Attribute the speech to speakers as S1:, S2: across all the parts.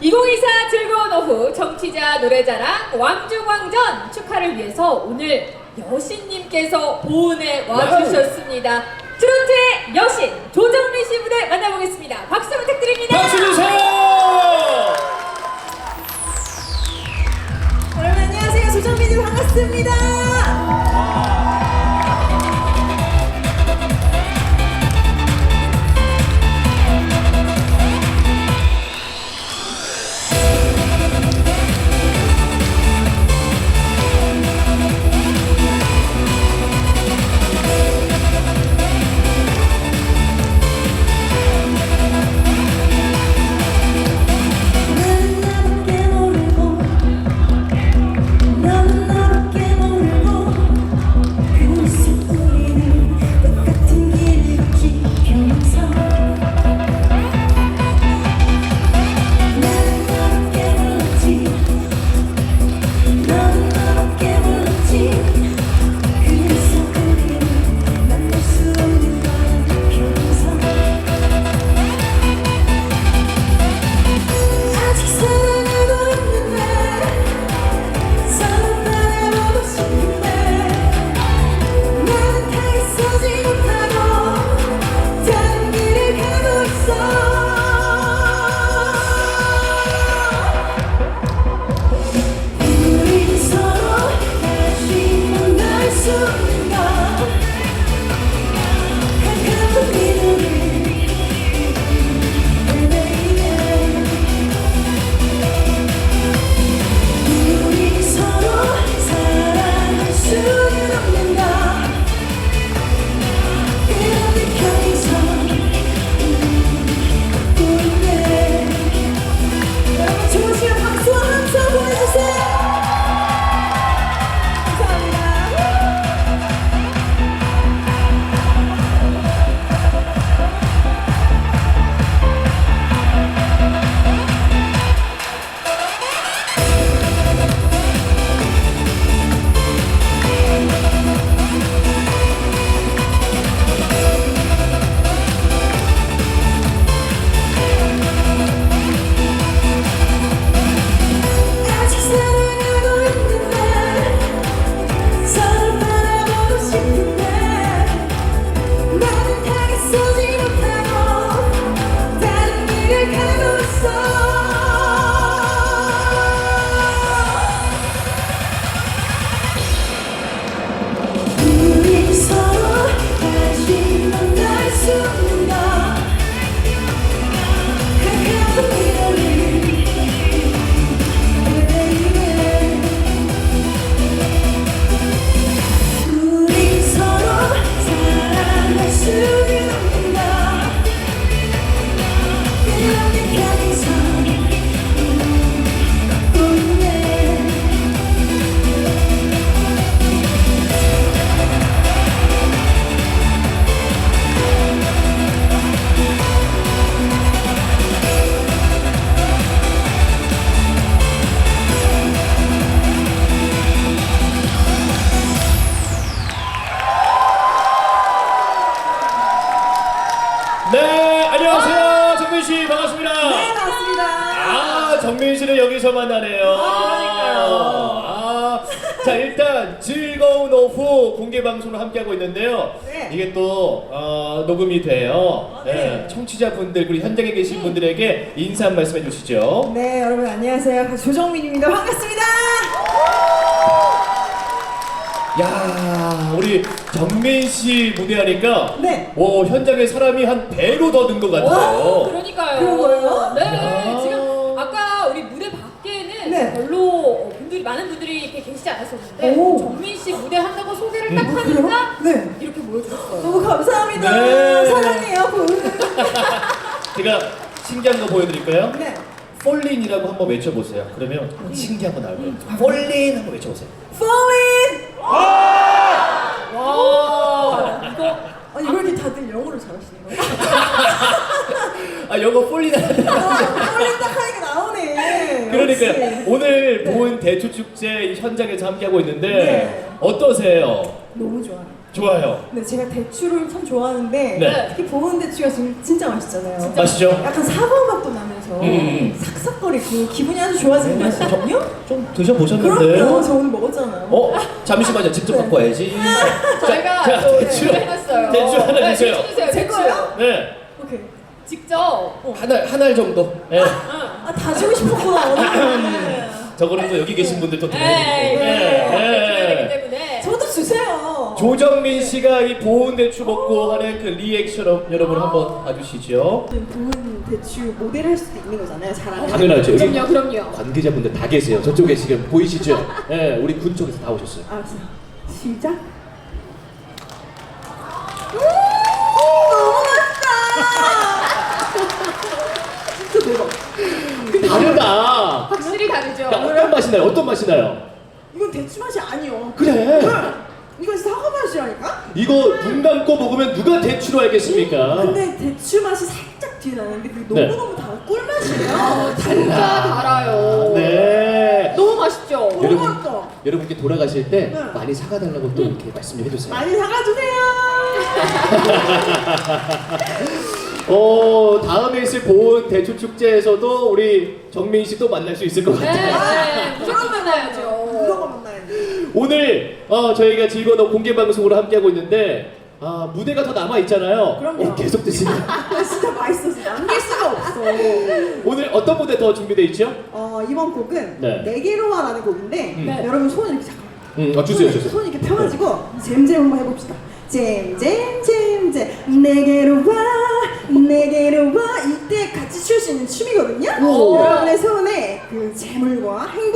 S1: 2024 즐거운 오후 정치자 노래자랑 왕중왕전 축하를 위해서 오늘 여신님께서 보은에 와주셨습니다. 트로트의 여신 조정민 씨 무대 만나보겠습니다. 박수 부탁드립니다.
S2: 박수 주세요.
S3: 여러분 안녕하세요 조정민이 반갑습니다. 네,
S2: 안녕하세요. 정민 씨 반갑습니다.
S3: 네 반갑습니다
S2: 아, 정민 씨는 여기서 만나네요.
S3: 그러니까요.
S2: 아, 자, 일단 즐거운 오후 공개 방송을 함께하고 있는데요.
S3: 네.
S2: 이게 또 어, 녹음이 돼요.
S3: 네.
S2: 네, 청취자분들 그리고 현장에 계신 분들에게 인사 한 말씀 해 주시죠.
S3: 네 여러분 안녕하세요 조정민입니다 반갑습니다
S2: 야, 우리 정민 씨 무대하니까
S3: 네.
S2: 오, 현장에 사람이 한 배로 더 는것
S1: 오,
S2: 같아요.
S1: 그러니까요.
S3: 그런 거예요?
S1: 네,
S2: 야.
S1: 지금 아까 우리 무대 밖에는
S3: 네.
S1: 별로 분들이 많은 분들이 이렇게 계시지 않았었는데
S3: 오.
S1: 정민 씨 무대 한다고 소개를 딱
S2: 음.
S1: 하니까
S3: 네
S1: 이렇게 모여주셨어요.
S3: 너무 감사합니다
S2: 네.
S3: 사랑해요 보은
S2: 제가 신기한 거 보여드릴까요?
S3: 네
S2: 폴린이라고 한번 외쳐보세요. 그러면 신기한 거 나올 거예요. 폴린 한번 외쳐보세요.
S3: Falling
S1: 와, 이거
S3: 아니 왜 이렇게 다들 영어를 잘하시는 거예요?
S2: 아 영어 폴린 하다.
S3: Falling 딱 하니까 나오네
S2: 그러니까
S3: 역시.
S2: 오늘
S3: 네.
S2: 본 대추 축제 현장에서 함께하고 있는데
S3: 네.
S2: 어떠세요?
S3: 너무 좋아요
S2: 좋아요.
S4: 네, 제가 대추를 참 좋아하는데
S2: 네.
S4: 특히 보은 대추가 지금 진짜 맛있잖아요.
S2: 맛있죠?
S4: 약간 사과 맛도 나면서
S2: 음.
S4: 삭삭거리고 기분이 아주 좋아지는 맛이거든요.
S2: 좀 드셔보셨는데?
S4: 그럼요, 저 오늘 먹었잖아요.
S2: 어? 잠시만요. 직접
S4: 네.
S2: 갖고 와야지.
S1: 저희가
S2: 자,
S1: 또
S2: 대추.
S1: 해놨어요.
S2: 대추 하나
S1: 네,
S2: 주세요.
S1: 대추 주세요.
S4: 제
S1: 대추.
S4: 거예요?
S2: 네.
S4: 오케이.
S1: 직접.
S2: 한 알, 한 알 정도. 네.
S4: 아, 다지고 싶었구나, 오늘.
S2: 저거는 또 여기 계신 분들 또
S1: 네,
S2: 드려야
S1: 네,
S2: 네.
S1: 되기 때문에.
S4: 저도 주세요.
S2: 조정민 씨가 이 보온 대추 먹고 하는 그 리액션 여러분 한번 봐주시죠.
S4: 보은 대추 모델 할 수도 있는 거잖아요, 잘하는.
S2: 당연하죠. 여기
S1: 그럼요, 그럼요.
S2: 관계자분들 다 계세요. 저쪽에 지금 보이시죠? 네, 우리 군 쪽에서 다 오셨어요.
S4: 알았어. 시작. 너무 맛있다. 진짜 대박.
S2: 다르다.
S1: 확실히 다르죠.
S2: 야, 어떤 맛이 나요? 어떤 맛이 나요?
S4: 이건 대추 맛이 아니요.
S2: 그래. 이거 눈 감고 먹으면 누가 대추로 알겠습니까?
S4: 근데 대추 맛이 살짝 뒤에 나는데 그게
S2: 네.
S4: 너무너무 달아. 꿀맛이에요.
S1: 진짜 달아요.
S2: 네.
S1: 너무 맛있죠?
S4: 너무
S2: 여러분.
S4: 맛있어.
S2: 여러분께 돌아가실 때
S4: 네.
S2: 많이 사가달라고 또 이렇게 말씀 좀 해주세요.
S4: 많이 사가주세요.
S2: 어, 다음에 있을 보온 대추 축제에서도 우리 정민 씨 또 만날 수 있을 것
S1: 네,
S2: 같아요.
S1: 네. 무조건
S4: 만나야지.
S2: 오늘 어, 저희가 즐거운 공개 방송으로 함께하고 있는데 아, 무대가 더 남아 있잖아요.
S4: 그럼요.
S2: 어, 계속 드시네요.
S4: 아, 진짜 맛있어서 남길 수가 없어.
S2: 오늘 어떤 무대 더 준비돼 있죠?
S4: 어, 이번 곡은
S2: 네.
S4: 네게로와라는 곡인데
S2: 음.
S1: 네.
S4: 여러분 손을 이렇게 잠깐
S2: 음, 어, 주세요, 주세요.
S4: 손 이렇게 펴가지고 잼잼 한번 해봅시다. 잼잼잼잼 내게로 와 내게로 와 이때 같이 출 수 있는 춤이거든요.
S2: 오.
S4: 여러분의 재물과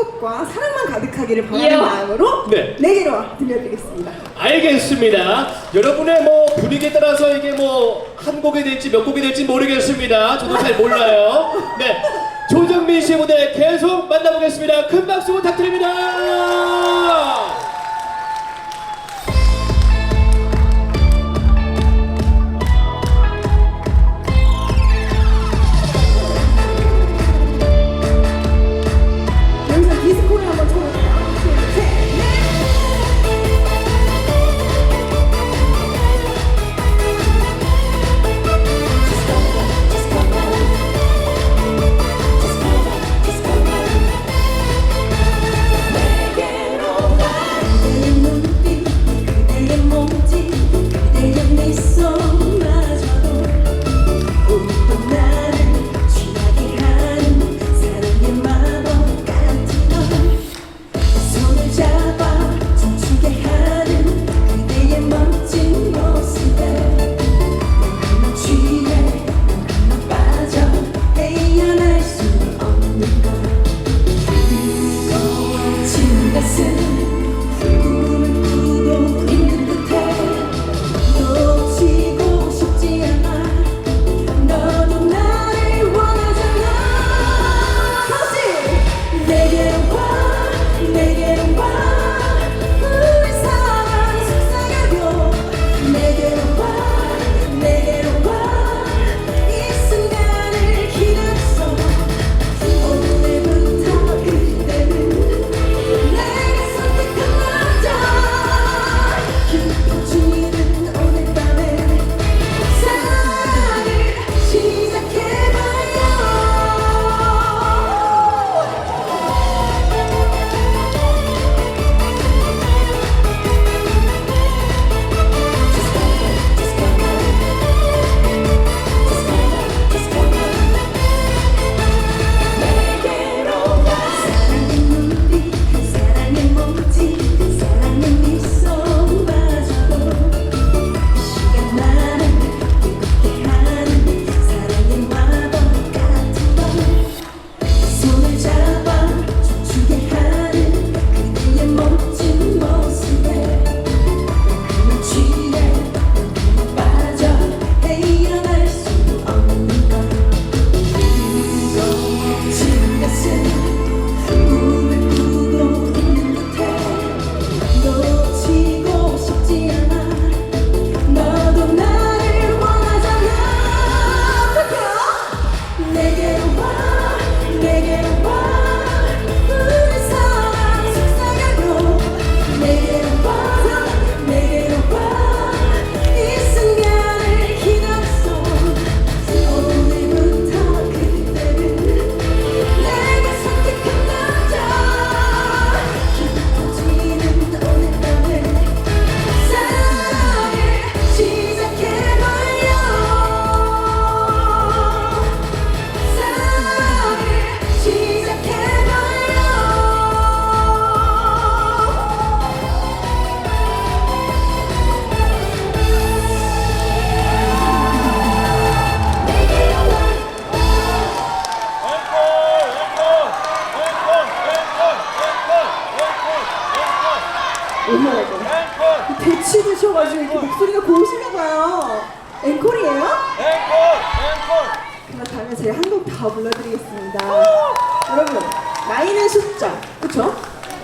S4: 행복과 사랑만 가득하기를 바라는
S1: 이야.
S4: 마음으로
S2: 네.
S4: 내게로 와 들려드리겠습니다.
S2: 알겠습니다. 여러분의 뭐 분위기에 따라서 이게 뭐 한 곡이 될지 몇 곡이 될지 모르겠습니다. 저도 잘 몰라요. 네. 조정민 씨 무대 계속 만나보겠습니다. 큰 박수 부탁드립니다.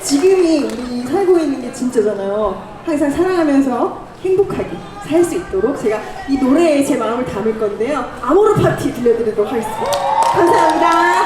S4: 지금이 우리 살고 있는 게 진짜잖아요. 항상 사랑하면서 행복하게 살 수 있도록 제가 이 노래에 제 마음을 담을 건데요. 아모르 파티 들려드리도록 하겠습니다.
S3: 감사합니다.